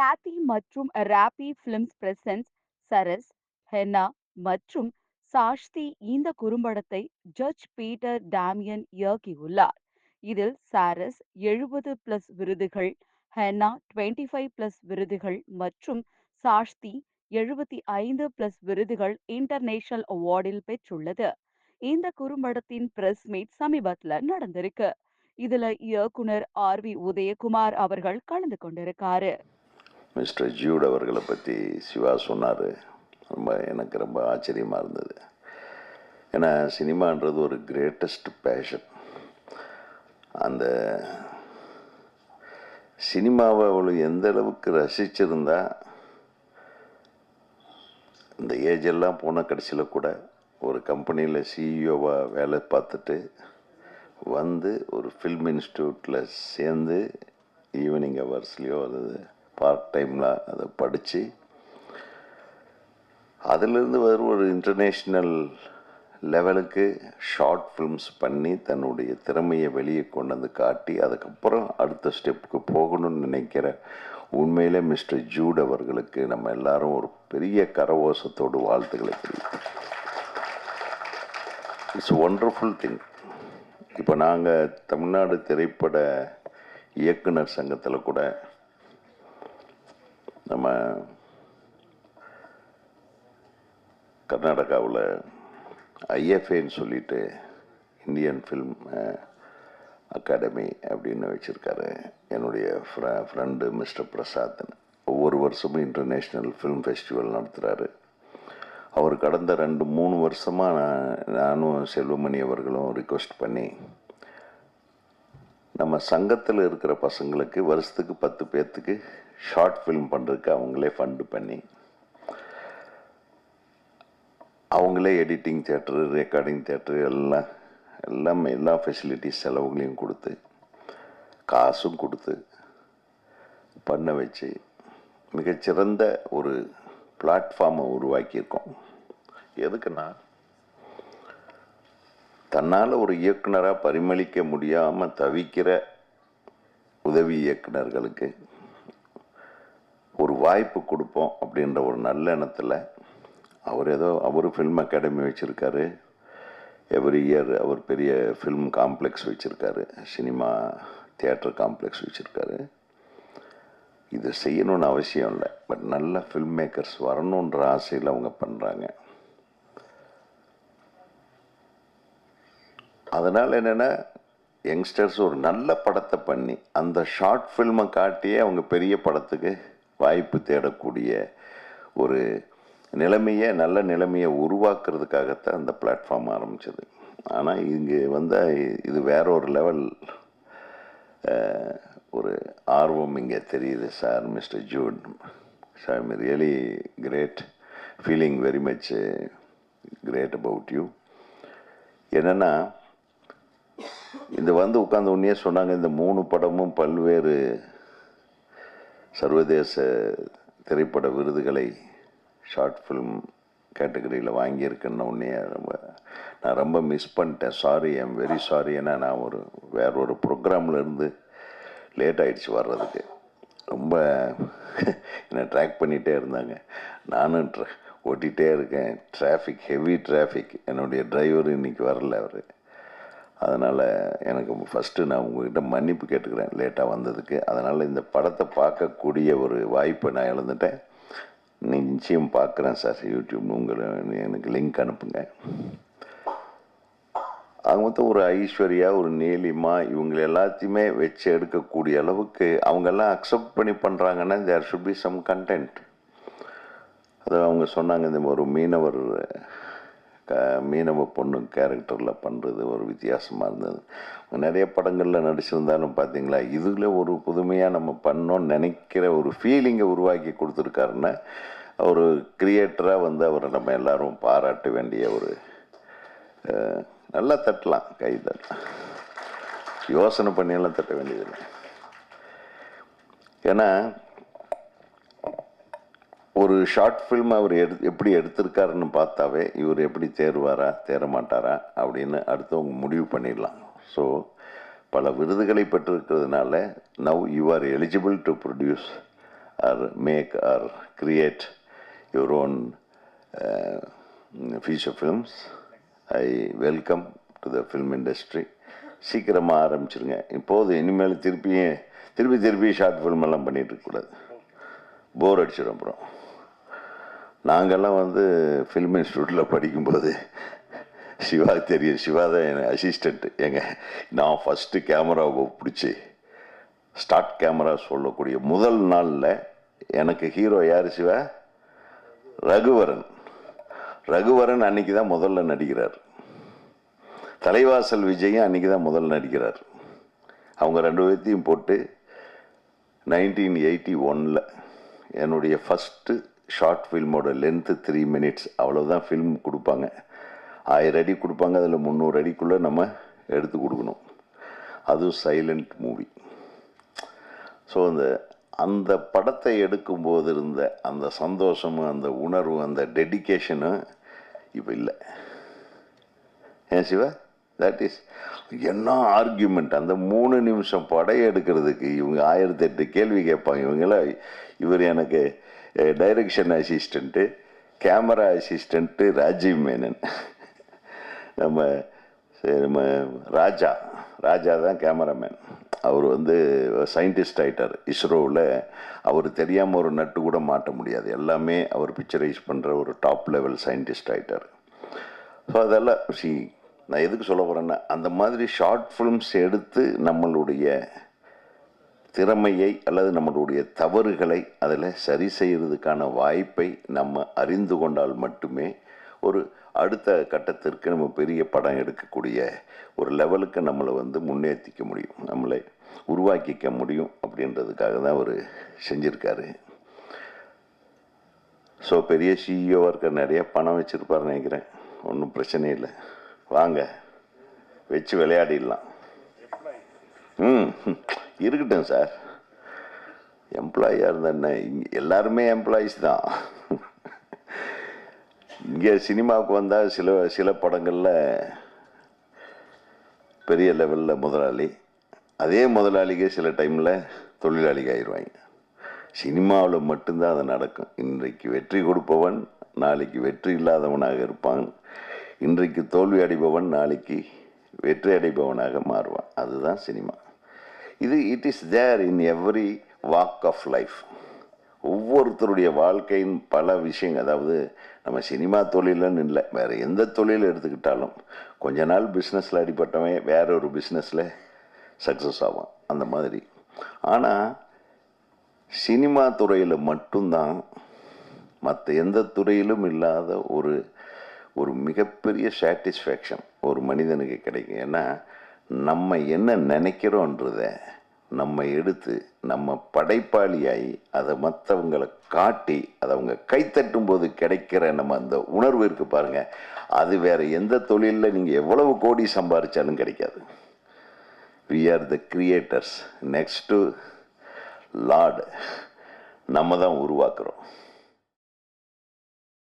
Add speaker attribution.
Speaker 1: கேத்தி மற்றும் Robbie films presents Saras Henna மற்றும் சாஷ்தி இந்த குறும்படத்தை ஜட்ஜ் பீட்டர் டாமியன் இயக்கியுள்ளார். இதில் சாரஸ் எழுபது பிளஸ் விருதுகள் ஹென்னா டுவெண்ட்டி ஃபைவ் பிளஸ் விருதுகள் மற்றும் சாஷ்தி எழுபத்தி ஐந்து பிளஸ் விருதுகள் இன்டர்நேஷனல் அவார்டில் பெற்றுள்ளது. இந்த குறும்படத்தின் பிரஸ் மீட் சமீபத்துல நடந்திருக்கு. இதுல இயக்குனர் ஆர் வி உதயகுமார் அவர்கள் கலந்து கொண்டிருக்காரு.
Speaker 2: மிஸ்டர் ஜூட் அவர்களை பற்றி சிவா சொன்னார். ரொம்ப எனக்கு ரொம்ப ஆச்சரியமாக இருந்தது. ஏன்னா சினிமான்றது ஒரு கிரேட்டஸ்ட் பேஷன் அந்த சினிமாவை அவள் எந்த அளவுக்கு ரசிச்சிருந்தா இந்த ஏஜ் எல்லாம் போன கடைசியில் கூட ஒரு கம்பெனியில் சிஇஓவாக வேலை பார்த்துட்டு வந்து ஒரு ஃபில்ம் இன்ஸ்டியூட்டில் சேர்ந்து ஈவினிங் ஹவர்ஸ்லேயோ அது பார்ட் டைமில் அதை படித்து அதிலிருந்து வரும் ஒரு இன்டர்நேஷ்னல் லெவலுக்கு ஷார்ட் ஃபிலிம்ஸ் பண்ணி தன்னுடைய திறமையை வெளியே கொண்டு வந்து காட்டி அதுக்கப்புறம் அடுத்த ஸ்டெப்புக்கு போகணும்னு நினைக்கிற உண்மையிலே மிஸ்டர் ஜூட் அவர்களுக்கு நம்ம எல்லாரும் ஒரு பெரிய கரவோசத்தோடு வாழ்த்துக்களை தெரிவிக்கிறோம். இட்ஸ் ஒண்டர்ஃபுல் திங் இப்போ நாங்கள் தமிழ்நாடு திரைப்பட இயக்குனர் சங்கத்தில் கூட நம்ம கர்நாடகாவில் ஐஎஃப்ஏன்னு சொல்லிட்டு இந்தியன் ஃபில்ம் அகாடமி அப்படின்னு வச்சுருக்காரு. என்னுடைய ஃப்ர ஃப்ரெண்டு மிஸ்டர் பிரசாத்னு ஒவ்வொரு வருஷமும் இன்டர்நேஷ்னல் ஃபிலிம் ஃபெஸ்டிவல் நடத்துகிறாரு அவர் கடந்த ரெண்டு மூணு வருஷமாக நான் நானும் செல்வமணி அவர்களும் ரிக்வஸ்ட் பண்ணி நம்ம சங்கத்தில் இருக்கிற பசங்களுக்கு வருஷத்துக்கு பத்து பேர்த்துக்கு ஷார்ட் ஃபிலிம் பண்ணுறதுக்கு அவங்களே ஃபண்டு பண்ணி அவங்களே எடிட்டிங் தேட்டரு ரெக்கார்டிங் தேட்டரு எல்லாம் எல்லாமே எல்லா ஃபெசிலிட்டிஸ் செலவுகளையும் கொடுத்து காசும் கொடுத்து பண்ண வச்சு மிகச்சிறந்த ஒரு பிளாட்ஃபார்மை உருவாக்கியிருக்கோம். எதுக்குன்னா தன்னால் ஒரு இயக்குனராக பரிமளிக்க முடியாமல் தவிக்கிற உதவி இயக்குனர்களுக்கு ஒரு வாய்ப்பு கொடுப்போம் அப்படின்ற ஒரு நல்ல எண்ணத்தில் அவர் ஏதோ அவர் ஃபில்ம் அகாடமி வச்சுருக்காரு. எவ்ரி இயர் அவர் பெரிய ஃபில்ம் காம்ப்ளெக்ஸ் வச்சுருக்காரு. சினிமா தியேட்டர் காம்ப்ளெக்ஸ் வச்சுருக்காரு. இது செய்யணும்னு அவசியம் இல்லை. பட் நல்ல ஃபில்ம் மேக்கர்ஸ் வரணுன்ற ஆசையில் அவங்க பண்ணுறாங்க அதனால் என்னென்னா யங்ஸ்டர்ஸ் ஒரு நல்ல படத்தை பண்ணி அந்த ஷார்ட் ஃபில்மை காட்டியே அவங்க பெரிய படத்துக்கு வாய்ப்பு தேடக்கூடிய ஒரு நிலைமையை நல்ல நிலைமையை உருவாக்குறதுக்காகத்தான் அந்த பிளாட்ஃபார்ம் ஆரம்பித்தது ஆனால் இங்கே வந்து இது வேற ஒரு லெவல் ஒரு ஆர்வம் இங்கே தெரியுது sir mister Jude sir really great feeling very much great about you என்னென்னா இந்த வந்து உட்கார்ந்த உடனே சொன்னாங்க இந்த மூணு படமும் பல்வேறு சர்வதேச திரைப்பட விருதுகளை ஷார்ட் ஃபிலிம் கேட்டகரியில் வாங்கியிருக்கேன்னு உடனே ரொம்ப நான் ரொம்ப மிஸ் பண்ணிட்டேன். சாரி ஐம் வெரி சாரி ஏன்னா நான் ஒரு வேற ஒரு ப்ரோக்ராமில் இருந்து லேட் ஆகிடுச்சு வர்றதுக்கு. ரொம்ப என்னை ட்ராக் பண்ணிகிட்டே இருந்தாங்க. நானும் ட்ர ஓட்டிகிட்டே இருக்கேன். டிராஃபிக் ஹெவி டிராஃபிக் என்னுடைய டிரைவர் இன்னைக்கு வரல அவர். அதனால் எனக்கு ஃபஸ்ட்டு நான் உங்ககிட்ட மன்னிப்பு கேட்டுக்கிறேன். லேட்டாக வந்ததுக்கு. அதனால் இந்த படத்தை பார்க்கக்கூடிய ஒரு வாய்ப்பை நான் இழந்துட்டேன். நிச்சயம் பார்க்குறேன் சார் யூடியூப்னு உங்களை எனக்கு லிங்க் அனுப்புங்க. அவங்க மொத்தம் ஒரு ஐஸ்வர்யா ஒரு நீலிமா இவங்களை எல்லாத்தையுமே வச்சு எடுக்கக்கூடிய அளவுக்கு அவங்கெல்லாம் அக்செப்ட் பண்ணி பண்ணுறாங்கன்னா there should be some content அது அவங்க சொன்னாங்க இந்த ஒரு மீனவர் க மீனவ பொண்ணு கேரக்டரில் பண்ணுறது ஒரு வித்தியாசமாக இருந்தது. நிறைய படங்களில் நடிச்சிருந்தாலும் பார்த்தீங்களா இதில் ஒரு புதுமையாக நம்ம பண்ணோன்னு நினைக்கிற ஒரு ஃபீலிங்கை உருவாக்கி கொடுத்துருக்காருன்னா ஒரு கிரியேட்டராக வந்து அவரை நம்ம எல்லாரும் பாராட்ட வேண்டிய ஒரு நல்லா தட்டலாம் கை தட்டலாம். யோசனை பண்ணியெல்லாம் தட்ட வேண்டியதில்லை. ஏன்னா ஒரு ஷார்ட் ஃபில்ம் அவர் எடு எப்படி எடுத்திருக்காருன்னு பார்த்தாவே இவர் எப்படி தேர்வாரா தேர மாட்டாரா அப்படின்னு அடுத்தவங்க முடிவு பண்ணிடலாம். ஸோ பல விருதுகளை பெற்றிருக்கிறதுனால now you are eligible to produce or make or create your own future films I welcome to the film industry சீக்கிரமாக ஆரம்பிச்சிருங்க. இப்போது இனிமேல் திருப்பியும் திருப்பி திருப்பி ஷார்ட் ஃபில்ம் எல்லாம் இருக்கக்கூடாது. போர் அடிச்சிடும் அப்புறம். நாங்கள்லாம் வந்து ஃபில்ம் இன்ஸ்டியூட்டில் படிக்கும்போது சிவா தெரியும். சிவா தான் என் அசிஸ்டண்ட்டு எங்க நான் ஃபஸ்ட்டு கேமராவை பிடிச்சி ஸ்டார்ட் கேமரா சொல்லக்கூடிய முதல் நாளில் எனக்கு ஹீரோ யார் சிவா? ரகுவரன். ரகுவரன் அன்னைக்கு தான் முதல்ல நடிக்கிறார். தலைவாசல் விஜயும் அன்னைக்கு தான் முதல்ல நடிக்கிறார். அவங்க ரெண்டு பேர்த்தையும் போட்டு நைன்டீன் எயிட்டி ஒனில் என்னுடைய ஃபஸ்ட்டு ஷார்ட் ஃபில்மோட லென்த்து த்ரீ மினிட்ஸ் அவ்வளோதான் ஃபில்ம் கொடுப்பாங்க. ஆயிரம் அடி கொடுப்பாங்க அதில் முந்நூறு அடிக்குள்ளே நம்ம எடுத்து கொடுக்கணும். அதுவும் சைலண்ட் மூவி ஸோ அந்த அந்த படத்தை எடுக்கும்போது இருந்த அந்த சந்தோஷமும் அந்த உணர்வும் அந்த டெடிக்கேஷனும் இப்போ இல்லை. ஏன் சிவா? தட் இஸ் என்ன ஆர்கியூமெண்ட் அந்த மூணு நிமிஷம் படம் எடுக்கிறதுக்கு இவங்க ஆயிரத்தி எட்டு கேள்வி கேட்பாங்க. இவங்களாம் இவர் எனக்கு direction assistant camera assistant Rajiv Menon. நம்ம நம்ம ராஜா ராஜா தான் கேமராமேன் அவர் வந்து சயின்டிஸ்ட் ஆகிட்டார் இஸ்ரோவில் அவர் தெரியாமல் ஒரு நட்டு கூட மாட்ட முடியாது. எல்லாமே அவர் பிக்சரைஸ் பண்ணுற ஒரு டாப் லெவல் சயின்டிஸ்ட் ஆகிட்டார் ஸோ அதெல்லாம் சி நான் எதுக்கு சொல்ல போகிறேன்னா அந்த மாதிரி ஷார்ட் ஃபிலிம்ஸ் எடுத்து நம்மளுடைய திறமையை அல்லது நம்மளுடைய தவறுகளை அதில் சரி செய்கிறதுக்கான வாய்ப்பை நம்ம அறிந்து கொண்டால் மட்டுமே ஒரு அடுத்த கட்டத்திற்கு நம்ம பெரிய படம் எடுக்கக்கூடிய ஒரு லெவலுக்கு நம்மளை வந்து முன்னேற்றிக்க முடியும் நம்மளை உருவாக்கிக்க முடியும் அப்படின்றதுக்காக தான் அவர் செஞ்சுருக்காரு. ஸோ பெரிய சிஇஓவாக இருக்க நிறைய பணம் வச்சுருப்பார் நினைக்கிறேன். ஒன்றும் பிரச்சனை இல்லை. வாங்க வச்சு விளையாடிடலாம். ம். இருக்கட்டும் சார். எம்ப்ளாயியாக இருந்த என்ன? எல்லாருமே எம்ப்ளாயீஸ் தான். இங்கே சினிமாவுக்கு வந்தால் சில சில படங்களில் பெரிய லெவலில் முதலாளி. அதே முதலாளிக்கு சில டைமில் தொழிலாளிக்கு ஆயிடுவாங்க சினிமாவில் மட்டும்தான் அது நடக்கும். இன்றைக்கு வெற்றி கொடுப்பவன் நாளைக்கு வெற்றி இல்லாதவனாக இருப்பான். இன்றைக்கு தோல்வி அடைபவன் நாளைக்கு வெற்றி அடைபவனாக மாறுவான். அதுதான் சினிமா. இது it is there in every walk of life ஒவ்வொருத்தருடைய வாழ்க்கையின் பல விஷயங்கள் அதாவது நம்ம சினிமா தொழிலன்னு இல்லை வேறு எந்த தொழில் எடுத்துக்கிட்டாலும் கொஞ்ச நாள் பிஸ்னஸில் அடிப்பட்டவன் வேற ஒரு பிஸ்னஸில் சக்ஸஸ் ஆவான் அந்த மாதிரி. ஆனால் சினிமா துறையில் மட்டும்தான் மற்ற எந்த துறையிலும் இல்லாத ஒரு ஒரு மிகப்பெரிய சாட்டிஸ்ஃபேக்ஷன் ஒரு மனிதனுக்கு கிடைக்கும். ஏன்னா நம்ம என்ன நினைக்கிறோன்றத நம்ம எடுத்து நம்ம படைப்பாளியாகி அதை மற்றவங்களை காட்டி அதை அவங்க கைத்தட்டும் போது கிடைக்கிற நம்ம அந்த உணர்வு இருக்கு பாருங்க. அது வேற எந்த தொழிலில் நீங்கள் எவ்வளவு கோடி சம்பாரிச்சாலும் கிடைக்காது. We are the creators next lord நம்ம தான் உருவாக்குறோம்.